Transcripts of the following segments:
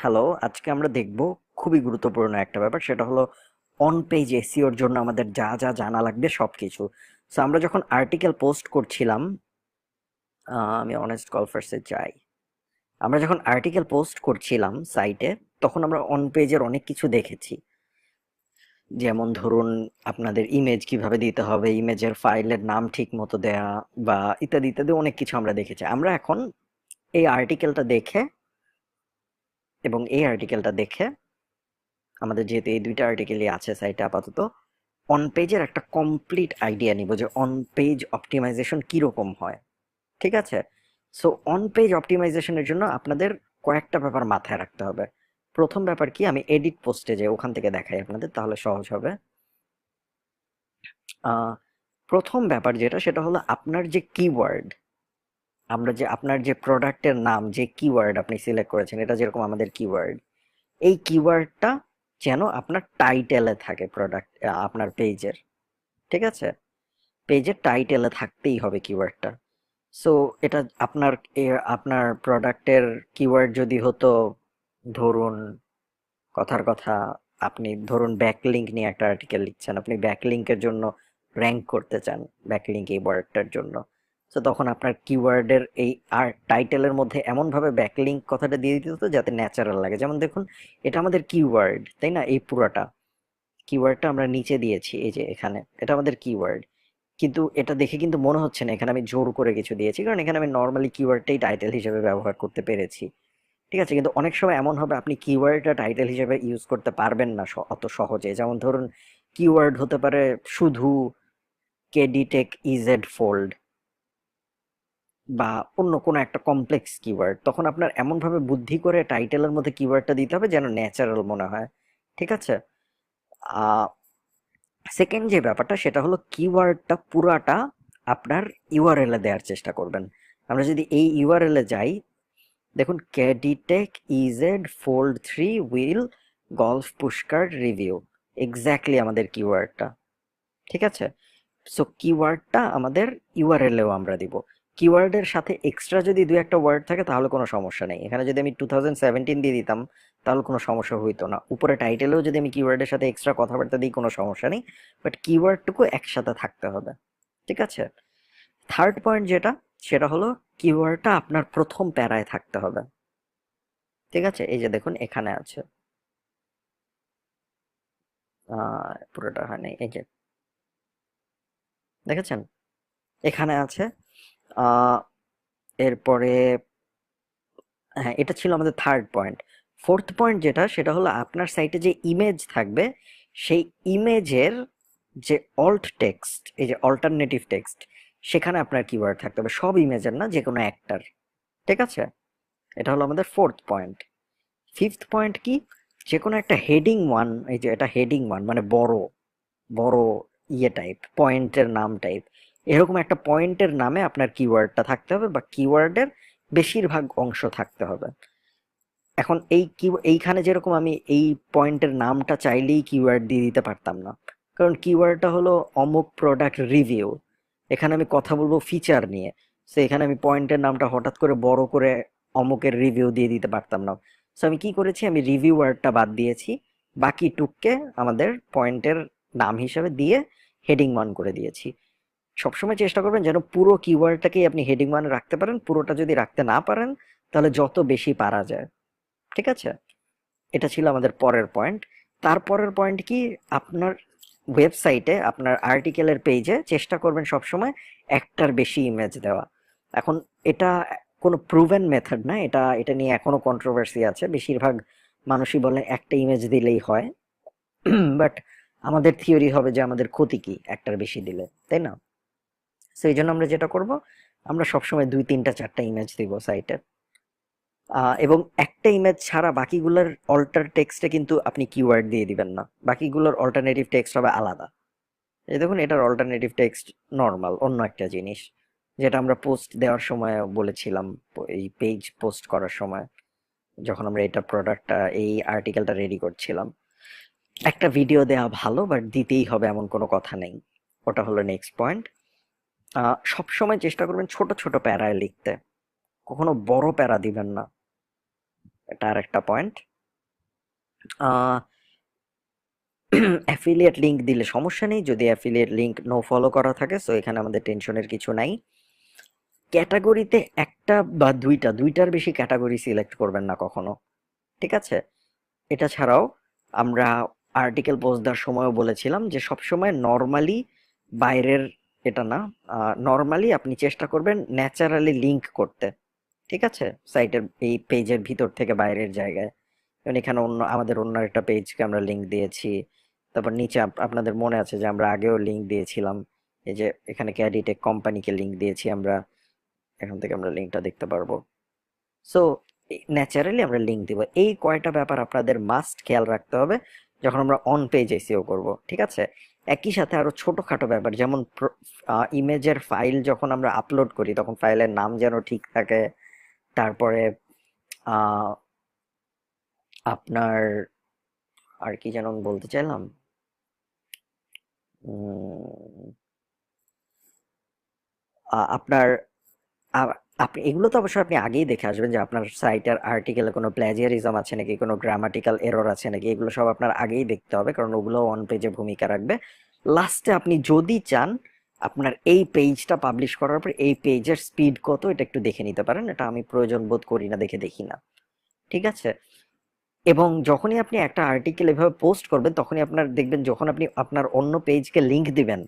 Hello আজকে আমরা দেখব খুবই গুরুত্বপূর্ণ একটা ব্যাপার, সেটা হলো অন পেজ এসিওর জন্য আমাদের যা যা জানা লাগবে সব কিছু সো আমরা যখন আর্টিকেল পোস্ট করছিলাম আমি অনেস্ট কলফার্সে যাই। আমরা যখন আর্টিকেল পোস্ট করছিলাম সাইটে তখন আমরা অন পেজের অনেক কিছু দেখেছি। যেমন ধরুন, আপনাদের ইমেজ কীভাবে দিতে হবে ইমেজের ফাইলের নাম ঠিক মতো দেয়া বা ইত্যাদি ইত্যাদি অনেক কিছু আমরা দেখেছি। আমরা এখন এই আর্টিকেলটা দেখে এবং এই আর্টিকেলটা দেখে আমাদের যেহেতু এই দুইটা আর্টিকেলই আছে সাইটে আপাতত অন পেজের একটা কমপ্লিট আইডিয়া নিব যে অন পেজ অপটিমাইজেশন কীরকম হয়, ঠিক আছে? সো অন পেজ অপটিমাইজেশনের জন্য আপনাদের কয়েকটা ব্যাপার মাথায় রাখতে হবে। প্রথম ব্যাপার কি, আমি এডিট পোস্টে যে ওখান থেকে দেখাই আপনাদের, তাহলে সহজ হবে। প্রথম ব্যাপার যেটা, সেটা হলো আপনার যে কিওয়ার্ড আমরা যে আপনার যে প্রোডাক্টের নাম, যে কিওয়ার্ড আপনি সিলেক্ট করেছেন, এটা যেরকম আমাদের কিওয়ার্ড এই কিওয়ার্ডটা যেন আপনার টাইটেলে থাকে প্রোডাক্ট আপনার পেজের ঠিক আছে? পেজের টাইটেলে থাকতেই হবে কিওয়ার্ডটা সো এটা আপনার আপনার প্রোডাক্টের কিওয়ার্ড যদি হতো, ধরুন, কথার কথা, আপনি ধরুন ব্যাকলিঙ্ক নিয়ে একটা আর্টিকেল লিখছেন, আপনি ব্যাকলিঙ্কের জন্য র্যাঙ্ক করতে চান ব্যাকলিঙ্ক এই ওয়ার্ডটার জন্য। তো তখন আপনার কিওয়ার্ডের এই আর টাইটেলের মধ্যে এমনভাবে ব্যাকলিঙ্ক কথাটা দিয়ে দিতে হতো যাতে ন্যাচারাল লাগে। যেমন দেখুন, এটা আমাদের কিওয়ার্ড তাই না? এই পুরোটা। কিওয়ার্ডটা আমরা নিচে দিয়েছি, এই যে এখানে। এটা আমাদের কিওয়ার্ড কিন্তু এটা দেখে কিন্তু মনে হচ্ছে না, এখানে আমি জোর করে কিছু দিয়েছি। কারণ এখানে আমি নর্মালি কিওয়ার্ডটাই টাইটেল হিসেবে ব্যবহার করতে পেরেছি। ঠিক আছে? কিন্তু অনেক সময় এমন হবে, আপনি কিওয়ার্ডটা টাইটেল হিসেবে ইউজ করতে পারবেন না অত সহজে। যেমন ধরুন কিওয়ার্ড হতে পারে শুধু কেডিটেক ইজেড ফোল্ড বা অন্য কোনো একটা কমপ্লেক্স কিওয়ার্ড তখন আপনার এমনভাবে বুদ্ধি করে টাইটেলের মধ্যে কিওয়ার্ডটা দিতে হবে যেন ন্যাচারাল মনে হয়, ঠিক আছে? সেকেন্ড যে ব্যাপারটা সেটা হলো কিওয়ার্ডটা পুরাটা আপনার ইউআরএল দেওয়ার চেষ্টা করবেন। আমরা যদি এই ইউআরএল এ যাই, দেখুন CaddyTek EZ fold three wheel golf pushcart review exactly আমাদের কিওয়ার্ডটা ঠিক আছে? সো কিওয়ার্ডটা আমাদের ইউআরএলেও আমরা দিব। কিওয়ার্ডের সাথে এক্সট্রা যদি দু একটা ওয়ার্ড থাকে, তাহলে কোনো সমস্যা নেই। এখানে যদি আমি টু থাউজেন্ড দিয়ে দিতাম, তাহলে কোনো সমস্যা হইতো না। উপরে টাইটেলেও যদি আমি কিওয়ার্ডের সাথে এক্সট্রা কথাবার্তা দিই, কোনো সমস্যা নেই। বাট কিওয়ার্ডটুকু একসাথে থাকতে হবে। ঠিক আছে? থার্ড পয়েন্ট যেটা, সেটা হলো কিওয়ার্ডটা আপনার প্রথম প্যারায় থাকতে হবে। ঠিক আছে? এই যে দেখুন, এখানে আছে। পুরোটা হয়নি এই যে। দেখেছেন? এখানে আছে এরপরে হ্যাঁ এটা ছিল আমাদের থার্ড পয়েন্ট ফোর্থ পয়েন্ট যেটা, সেটা হলো আপনার সাইটে যে ইমেজ থাকবে, সেই ইমেজের যে অল্ট টেক্সট এই যে অল্টারনেটিভ টেক্সট সেখানে আপনার কিওয়ার্ড থাকতে হবে। সব ইমেজের না যে কোনো একটার। ঠিক আছে? এটা হলো আমাদের ফোর্থ পয়েন্ট ফিফথ পয়েন্ট কি? যে কোনো একটা হেডিং ওয়ান এই যে এটা হেডিং ওয়ান মানে বড় বড় ইয়ে টাইপ পয়েন্টের নাম টাইপ এরকম একটা পয়েন্টের নামে আপনার কিওয়ার্ডটা থাকতে হবে বা কিওয়ার্ডের বেশিরভাগ অংশ থাকতে হবে। এখন এই কি এইখানে যেরকম আমি এই পয়েন্টের নামটা চাইলেই কিওয়ার্ড দিয়ে দিতে পারতাম না। কারণ কিওয়ার্ডটা হলো অমুক প্রোডাক্ট রিভিউ এখানে আমি কথা বলব ফিচার নিয়ে। সো এখানে আমি পয়েন্টের নামটা হঠাৎ করে বড় করে অমুকের রিভিউ দিয়ে দিতে পারতাম না। সো আমি কি করেছি? আমি রিভিউ ওয়ার্ডটা বাদ দিয়েছি। বাকি টুককে আমাদের পয়েন্টের নাম হিসেবে দিয়ে হেডিং ওয়ান করে দিয়েছি। সবসময় চেষ্টা করবেন যেন পুরো কিওয়ার্ডটাকেই আপনি হেডিং ওয়ানে রাখতে পারেন, পুরোটা যদি রাখতে না পারেন, তাহলে যত বেশি পারা যায়। ঠিক আছে? এটা ছিল আমাদের পরের পয়েন্ট তারপরের পয়েন্ট কি? আপনার ওয়েবসাইটে আপনার আর্টিকেলের পেজে চেষ্টা করবেন সবসময় একটার বেশি ইমেজ দেওয়া। এখন এটা কোনো প্রুভেন মেথড না, এটা এটা নিয়ে এখনও কন্ট্রোভার্সি আছে। বেশিরভাগ মানুষই বলে একটা ইমেজ দিলেই হয়। বাট আমাদের থিওরি হবে যে আমাদের ক্ষতি কি, একটার বেশি দিলে। তাই না? সো এই জন্য আমরা যেটা করব, আমরা সবসময় দুই, তিনটা, চারটা ইমেজ দিব সাইটের এবং একটা ইমেজ ছাড়া বাকিগুলোর অল্টার টেক্সটে কিন্তু আপনি কিওয়ার্ড দিয়ে দিবেন না। বাকিগুলোর অল্টারনেটিভ টেক্সট হবে আলাদা। এই দেখুন, এটার অল্টারনেটিভ টেক্সট নর্মাল অন্য একটা জিনিস। যেটা আমরা পোস্ট দেওয়ার সময় বলেছিলাম, এই পেজ পোস্ট করার সময়, যখন আমরা এটা প্রোডাক্টটা এই আর্টিকেলটা রেডি করছিলাম। একটা ভিডিও দেওয়া ভালো বাট দিতেই হবে, এমন কোনো কথা নেই। ওটা হলো নেক্সট পয়েন্ট সব সময় চেষ্টা করবেন ছোট ছোট প্যারায় লিখতে। কখনো বড় প্যারা দিবেন না। এটা আর একটা পয়েন্ট অ্যাফিলিয়েট লিঙ্ক দিলে সমস্যা নেই। যদি অ্যাফিলিয়েট লিঙ্ক নো ফলো করা থাকে সো এখানে আমাদের টেনশনের কিছু নাই। ক্যাটাগরিতে একটা বা দুইটা, দুইটার বেশি ক্যাটাগরি সিলেক্ট করবেন না কখনো। ঠিক আছে? এটা ছাড়াও আমরা আর্টিকেল পোস্ট দেওয়ার সময়ও বলেছিলাম যে সবসময় নর্মালি বাইরের এটা না। নর্মালি আপনি চেষ্টা করবেন ন্যাচারালি লিঙ্ক করতে। ঠিক আছে? সাইটের এই পেজের ভিতর থেকে বাইরের জায়গায়। যেমন এখানে অন্য, আমাদের অন্য একটা পেজকে আমরা লিঙ্ক দিয়েছি। তারপর নিচে আপ- আপনাদের মনে আছে যে আমরা আগেও লিঙ্ক দিয়েছিলাম। এই যে এখানে ক্যাডিটেক কোম্পানিকে লিঙ্ক দিয়েছি আমরা। এখান থেকে আমরা লিঙ্কটা দেখতে পারব। সো ন্যাচারালি আমরা লিঙ্ক দিব। এই কয়টা ব্যাপার আপনাদের মাস্ট খেয়াল রাখতে হবে যখন আমরা অন পেজ এসিও করব। ঠিক আছে? একই সাথে আরও ছোটখাটো ব্যাপার, যেমন ইমেজের ফাইল যখন আমরা আপলোড করি, তখন ফাইলের নাম যেন ঠিক থাকে। তারপরে আপনার, আর কি যেন বলতে চাইলাম? আপনার আপনি, এগুলো তো অবশ্যই আপনি আগেই দেখে আসবেন যে আপনার সাইটের আর্টিকেলে কোনো প্ল্যাজিয়ারিজম আছে নাকি, কোনো গ্রামাটিক্যাল এরর আছে নাকি, এগুলো সব আপনার আগেই দেখতে হবে কারণ ওগুলো অন পেজে ভূমিকা রাখবে। লাস্টে আপনি যদি চান আপনার এই পেজটা পাবলিশ করার পর এই পেজের স্পিড কত, এটা একটু দেখে নিতে পারেন। এটা আমি প্রয়োজন বোধ করি না, দেখে দেখি না। ঠিক আছে? এবং যখনই আপনি একটা আর্টিকেল এভাবে পোস্ট করবেন, তখনই আপনার দেখবেন যখন আপনি আপনার অন্য পেজকে লিংক দিবেন,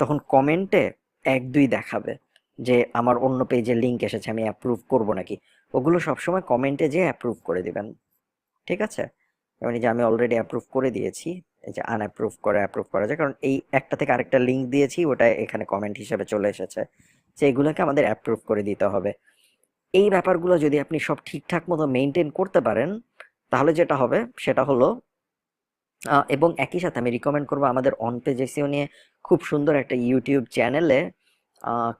তখন কমেন্টে এক দুই দেখাবে। যে আমার অন্য পেজে লিংক এসেছে, আমি অ্যাপ্রুভ করব নাকি? ওগুলো সবসময় কমেন্টে যে অ্যাপ্রুভ করে দিবেন। ঠিক আছে? এই যে আমি অলরেডি অ্যাপ্রুভ করে দিয়েছি যে আনঅ্যাপ্রুভ করে অ্যাপ্রুভ করা যায়, কারণ এই একটা থেকে আরেকটা লিংক দিয়েছি, ওটা এখানে কমেন্ট হিসেবে চলে এসেছে। যে এগুলোকে আমাদের অ্যাপ্রুভ করে দিতে হবে। এই ব্যাপারগুলো যদি আপনি সব ঠিকঠাক মতো মেনটেন করতে পারেন, তাহলে যেটা হবে, সেটা হলো এবং একই সাথে আমি রিকমেন্ড করব আমাদের অন পেজ এসিও নিয়ে খুব সুন্দর একটা ইউটিউব চ্যানেলে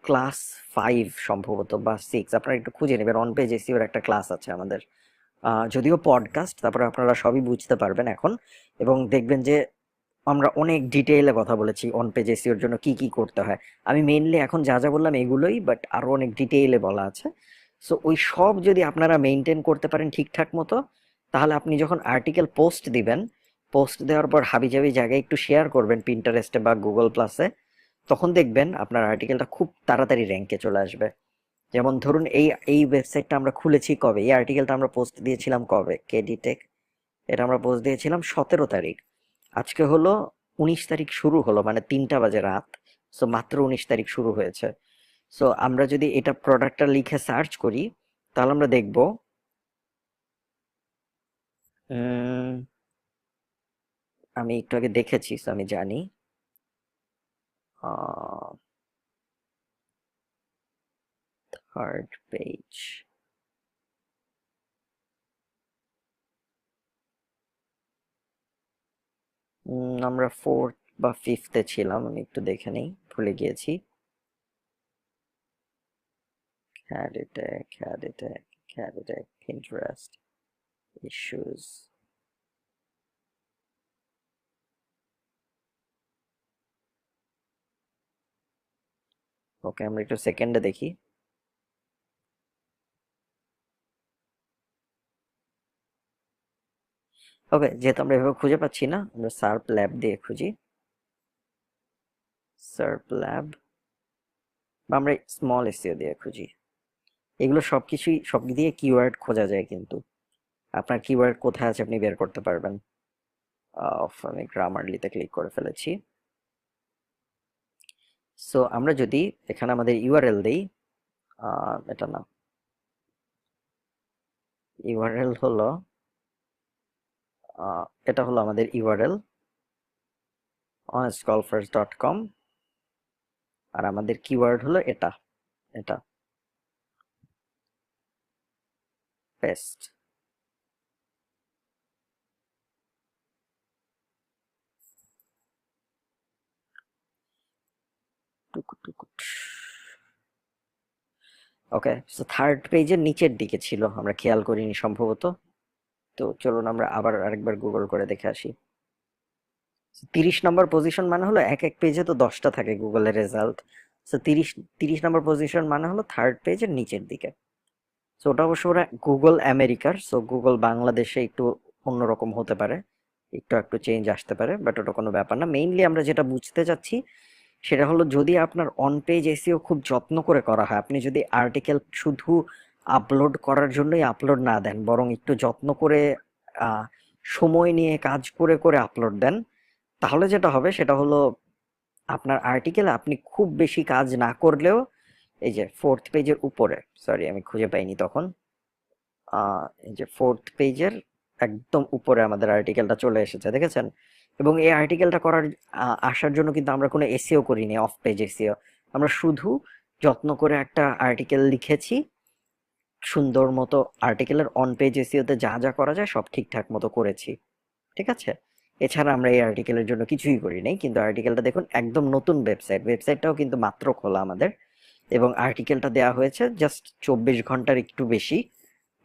ক্লাস ফাইভ সম্ভবত বা সিক্স আপনারা একটু খুঁজে নেবেন। অন পেজ এসিওর একটা ক্লাস আছে আমাদের। যদিও পডকাস্ট তারপরে আপনারা সবই বুঝতে পারবেন এখন। এবং দেখবেন যে আমরা অনেক ডিটেইলে কথা বলেছি অন পেজ এসিওর জন্য কি কি করতে হয়। আমি মেইনলি এখন যা যা বললাম এগুলোই বাট আরও অনেক ডিটেইলে বলা আছে। সো ওই সব যদি আপনারা মেনটেন করতে পারেন ঠিকঠাক মতো, তাহলে আপনি যখন আর্টিকেল পোস্ট দিবেন পোস্ট দেওয়ার পর হাবিজাবি জায়গায় একটু শেয়ার করবেন পিন্টারেস্টে বা গুগল প্লাসে তখন দেখবেন আপনার আর্টিকেলটা খুব তাড়াতাড়ি র্যাঙ্কে চলে আসবে। যেমন ধরুন এই এই ওয়েবসাইটটা আমরা খুলেছি কবে? এই আর্টিকেলটা আমরা পোস্ট দিয়েছিলাম কবে? কেডিটেক এটা আমরা পোস্ট দিয়েছিলাম সতেরো তারিখ। আজকে হলো উনিশ তারিখ শুরু হলো মানে তিনটা বাজে রাত। সো মাত্র উনিশ তারিখ শুরু হয়েছে। সো আমরা যদি এটা প্রোডাক্টটা লিখে সার্চ করি, তাহলে আমরা দেখব আমি একটু আগে দেখেছি আমি জানি। থার্ড পেজ আমরা ফোর্থ বা ফিফথে ছিলাম আমি একটু দেখে নেই ভুলে গিয়েছি Cadillac, Cadillac, Cadillac, Pinterest, issues. ওকে, আমরা একটু সেকেন্ডে দেখি। ওকে, যেহেতু আমরা এভাবে খুঁজে পাচ্ছি না, আমরা সার্প ল্যাব দিয়ে খুঁজি। সার্প ল্যাব বা আমরা স্মল এসিও দিয়ে খুঁজি। এগুলো সব কিছুই সব দিয়ে কিওয়ার্ড খোঁজা যায় কিন্তু। আপনার কিওয়ার্ড কোথায় আছে আপনি বের করতে পারবেন। আমি গ্রামারলিতে ক্লিক করে ফেলেছি। সো আমরা যদি এখানে আমাদের ইউআরএল দেই এটা না ইউআরএল হলো এটা হলো আমাদের ইউআরএল honestgolfers ডট কম আর আমাদের কিওয়ার্ড হলো এটা এটা। পেস্ট ওকে সো থার্ড পেজের নিচের দিকে ছিল, আমরা খেয়াল করিনি সম্ভবত। তো চলুন আমরা আবার আরেকবার গুগল করে দেখে আসি। তিরিশ নম্বর পজিশন মানে হলো এক এক পেজে তো দশটা থাকে গুগলের রেজাল্ট সো তিরিশ তিরিশ নম্বর পজিশন মানে হলো থার্ড পেজের নিচের দিকে। সো ওটা অবশ্য ওরা গুগল আমেরিকার সো গুগল বাংলাদেশে একটু অন্যরকম হতে পারে। একটু একটু চেঞ্জ আসতে পারে বাট ওটা কোনো ব্যাপার না। মেইনলি আমরা যেটা বুঝতে চাচ্ছি সেটা হলো যদি আপনার অন পেজ এসিও খুব যত্ন করে করা হয়, আপনি যদি আর্টিকেল শুধু আপলোড করার জন্যই আপলোড না দেন, বরং একটু যত্ন করে সময় নিয়ে কাজ করে করে আপলোড দেন, তাহলে যেটা হবে সেটা হলো আপনার আর্টিকেল আপনি খুব বেশি কাজ না করলেও, এই যে ফোর্থ পেজের উপরে সরি আমি খুঁজে পাইনি তখন এই যে ফোর্থ পেজের একদম উপরে আমাদের আর্টিকেলটা চলে এসেছে, দেখেছেন? এবং এই আর্টিকেলটা করার আসার জন্য কিন্তু আমরা কোনো এসিও করিনি অফ পেজ এসিও আমরা শুধু যত্ন করে একটা আর্টিকেল লিখেছি, সুন্দর মতো আর্টিকেলের অন পেজ এসিওতে যা যা করা যায় সব ঠিকঠাক মতো করেছি। ঠিক আছে? এছাড়া আমরা এই আর্টিকেলের জন্য কিছুই করি নাই, কিন্তু আর্টিকেলটা দেখুন একদম নতুন ওয়েবসাইট ওয়েবসাইটটাও কিন্তু মাত্র খোলা আমাদের। এবং আর্টিকেলটা দেওয়া হয়েছে জাস্ট চব্বিশ ঘণ্টার একটু বেশি,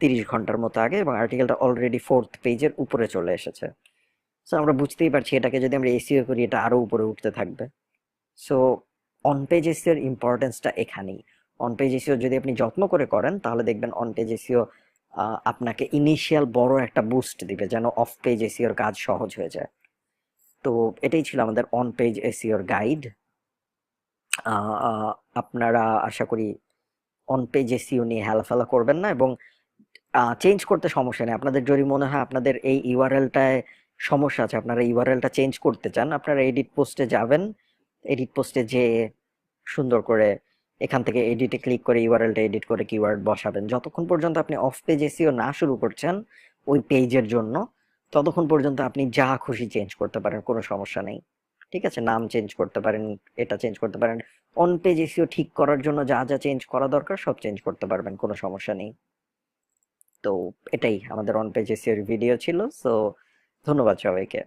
তিরিশ ঘণ্টার মতো আগে, এবং আর্টিকেলটা অলরেডি ফোর্থ পেজের উপরে চলে এসেছে। সো আমরা বুঝতেই পারছি এটাকে যদি আমরা এসিও করি, এটা আরও উপরে উঠতে থাকবে। সো অন পেজ এসিওর ইম্পর্টেন্সটা এখানেই। অন পেজ এসিও যদি আপনি যত্ন করে করেন, তাহলে দেখবেন অন পেজ এসিও আপনাকে ইনিশিয়াল বড় একটা বুস্ট দিবে, যেন অফ পেজ এসিওর কাজ সহজ হয়ে যায়। তো, এটাই ছিল আমাদের অন পেজ এসিওর গাইড আপনারা আশা করি অন পেজ এসিও নিয়ে হেলাফেলা করবেন না এবং চেঞ্জ করতে সমস্যা নেই। আপনাদের যদি মনে হয় আপনাদের এই ইউআরএলটায় সমস্যা আছে। আপনারা ইউআরএলটা চেঞ্জ করতে চান, আপনারা এডিট পোস্টে যাবেন। এডিট পোস্টে যে সুন্দর করে এখান থেকে এডিটে ক্লিক করে ইউআরএলটা এডিট করে কিওয়ার্ড বসাবেন। যতক্ষণ পর্যন্ত আপনি অফ পেজ এসিও না শুরু করছেন, ওই পেজের জন্য ততক্ষণ পর্যন্ত আপনি যা খুশি চেঞ্জ করতে পারেন, কোনো সমস্যা নেই। ঠিক আছে? নাম চেঞ্জ করতে পারেন, এটা চেঞ্জ করতে পারেন। অন পেজ এসিও ঠিক করার জন্য যা যা চেঞ্জ করা দরকার, সব চেঞ্জ করতে পারবেন, কোনো সমস্যা নেই। তো এটাই আমাদের অন পেজ এসিওর ভিডিও ছিল। সো ধন্যবাদ সবাইকে।